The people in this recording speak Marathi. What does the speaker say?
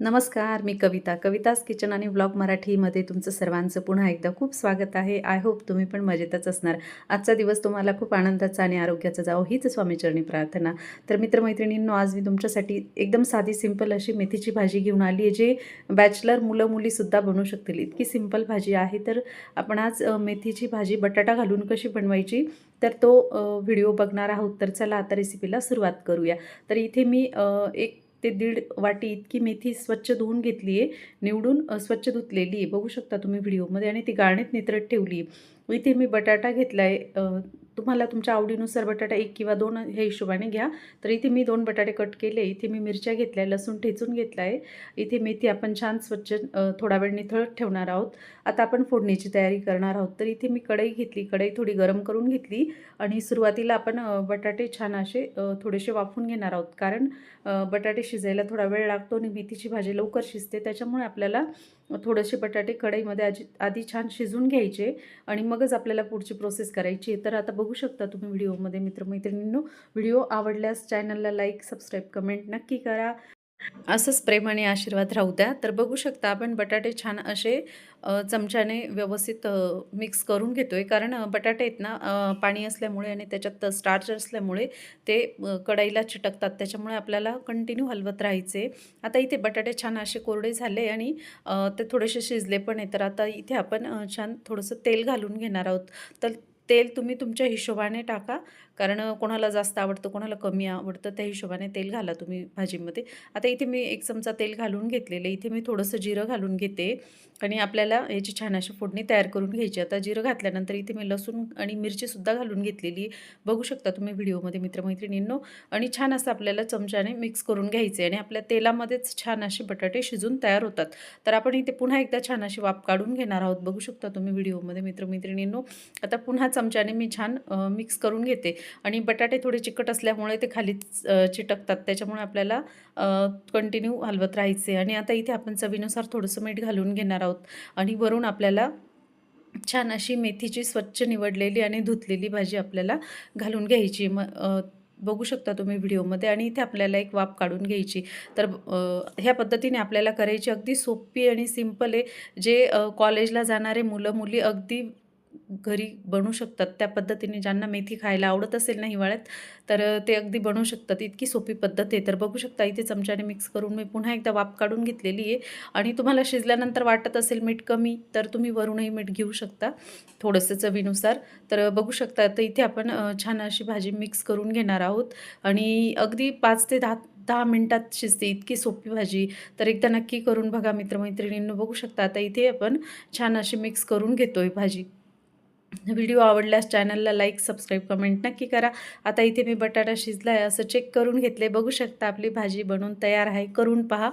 नमस्कार मी कविता. कविताज किचन आणि ब्लॉग मराठीमध्ये तुमचं सर्वांचं पुन्हा एकदा खूप स्वागत आहे. आय होप तुम्ही पण मजेतच असणार. आजचा दिवस तुम्हाला खूप आनंदाचा आणि आरोग्याचा जावं हीच स्वामीचरणी प्रार्थना. तर मित्रमैत्रिणींनो आज मी तुमच्यासाठी एकदम साधी सिंपल अशी मेथीची भाजी घेऊन आली आहे जे बॅचलर मुलं मुलीसुद्धा बनवू शकतील. इतकी सिंपल भाजी आहे. तर आपण आज मेथीची भाजी बटाटा घालून कशी बनवायची तर तो व्हिडिओ बघणार आहोत. तर चला आता रेसिपीला सुरुवात करूया. तर इथे मी एक ते दीड वाटी इतकी मेथी स्वच्छ धुवून घेतली आहे निवडून स्वच्छ धुतलेली आहे बघू शकता तुम्ही व्हिडिओमध्ये. आणि ती गाळणीत नितरत ठेवली आहे इथे मी बटाटा घेतला आहे तुम्हाला तुमच्या आवडीनुसार बटाटा एक किंवा दोन ह्या हिशोबाने घ्या. तर इथे मी दोन बटाटे कट केले. इथे मी मिरच्या घेतल्या लसूण ठेचून घेतला आहे इथे मेथी आपण छान स्वच्छ थोडा वेळ निथळत ठेवणार आहोत. आता आपण फोडणीची तयारी करणार आहोत. तर इथे मी कढई घेतली. कढई थोडी गरम करून घेतली आणि सुरुवातीला आपण बटाटे छान असे थोडेसे वाफून घेणार आहोत. कारण बटाटे शिजायला थोडा वेळ लागतो आणि मेथीची भाजी लवकर शिजते. त्याच्यामुळे आपल्याला थोडेसे बटाटे कढईमध्ये आधी आधी छान शिजून घ्यायचे आणि मग मगच आपल्याला पुढची प्रोसेस करायची आहे. तर आता बघू शकता तुम्ही व्हिडिओमध्ये मित्रमैत्रिणींनो व्हिडिओ आवडल्यास चॅनलला लाईक सबस्क्राईब कमेंट नक्की करा. असंच प्रेम आणि आशीर्वाद राहू द्या. तर बघू शकता आपण बटाटे छान असे चमच्याने व्यवस्थित मिक्स करून घेतो आहे कारण बटाटे आहेत ना पाणी असल्यामुळे आणि त्याच्यात स्टार्च असल्यामुळे ते कढईला चिटकतात. त्याच्यामुळे आपल्याला कंटिन्यू हलवत राहायचे. आता इथे बटाटे छान असे कोरडे झाले आणि ते थोडेसे शिजले पण आहे तर आता इथे आपण छान थोडंसं तेल घालून घेणार आहोत. तर तेल तुम्ही तुमच्या हिशोबाने टाका. कारण कोणाला जास्त आवडतं कोणाला कमी आवडतं त्या हिशोबाने तेल घाला तुम्ही भाजीमध्ये. आता इथे मी एक चमचा तेल घालून घेतलेलं इथे मी थोडंसं जिरं घालून घेते आणि आपल्याला याची छान अशी फोडणी तयार करून घ्यायची. आता जिरं घातल्यानंतर इथे मी लसूण आणि मिरचीसुद्धा घालून घेतलेली बघू शकता तुम्ही व्हिडिओमध्ये मित्रमैत्रिणींनो. आणि छान असं आपल्याला चमच्याने मिक्स करून घ्यायचे आणि आपल्या तेलामध्येच छान असे बटाटे शिजून तयार होतात. तर आपण इथे पुन्हा एकदा छान अशी वाफ काढून घेणार आहोत. बघू शकता तुम्ही व्हिडिओमध्ये मित्रमैत्रिणींनो. आता पुन्हा चमच्याने मी छान मिक्स करून घेते. आणि बटाटे थोडे चिकट असल्यामुळे ते खाली चिटकतात. त्याच्यामुळे आपल्याला कंटिन्यू हलवत राहायचे. आणि आता इथे आपण चवीनुसार थोडंसं मीठ घालून घेणार आहोत. आणि वरून आपल्याला छान अशी मेथीची स्वच्छ निवडलेली आणि धुतलेली भाजी आपल्याला घालून घ्यायची. मग बघू शकता तुम्ही व्हिडिओमध्ये. आणि इथे आपल्याला एक वाफ काढून घ्यायची. तर ह्या पद्धतीने आपल्याला करायची अगदी सोपी आणि सिंपल आहे. जे कॉलेजला जाणारे मुलं मुली अगदी घरी बनवू शकतात. त्या पद्धतीने ज्यांना मेथी खायला आवडत असेल ना हिवाळ्यात तर ते अगदी बनवू शकतात. इतकी सोपी पद्धत आहे. तर बघू शकता इथे चमच्याने मिक्स करून मी पुन्हा एकदा वाफ काढून घेतलेली आहे. आणि तुम्हाला शिजल्यानंतर वाटत असेल मीठ कमी तर तुम्ही वरूनही मीठ घेऊ शकता थोडंसं चवीनुसार. तर बघू शकता तर इथे आपण छान अशी भाजी मिक्स करून घेणार आहोत. आणि अगदी पाच ते दहा दहा मिनटात शिजते. इतकी सोपी भाजी. तर एकदा नक्की करून बघा मित्रमैत्रिणींनो बघू शकता. आता इथे आपण छान अशी मिक्स करून घेतो आहे भाजी. व्हिडिओ आवडल्यास चॅनलला लाईक सबस्क्राईब कमेंट नक्की करा. आता इथे मी बटाटा शिजला आहे असं चेक करून घेतले बघू शकता आपली भाजी बनवून तयार आहे. करून पहा.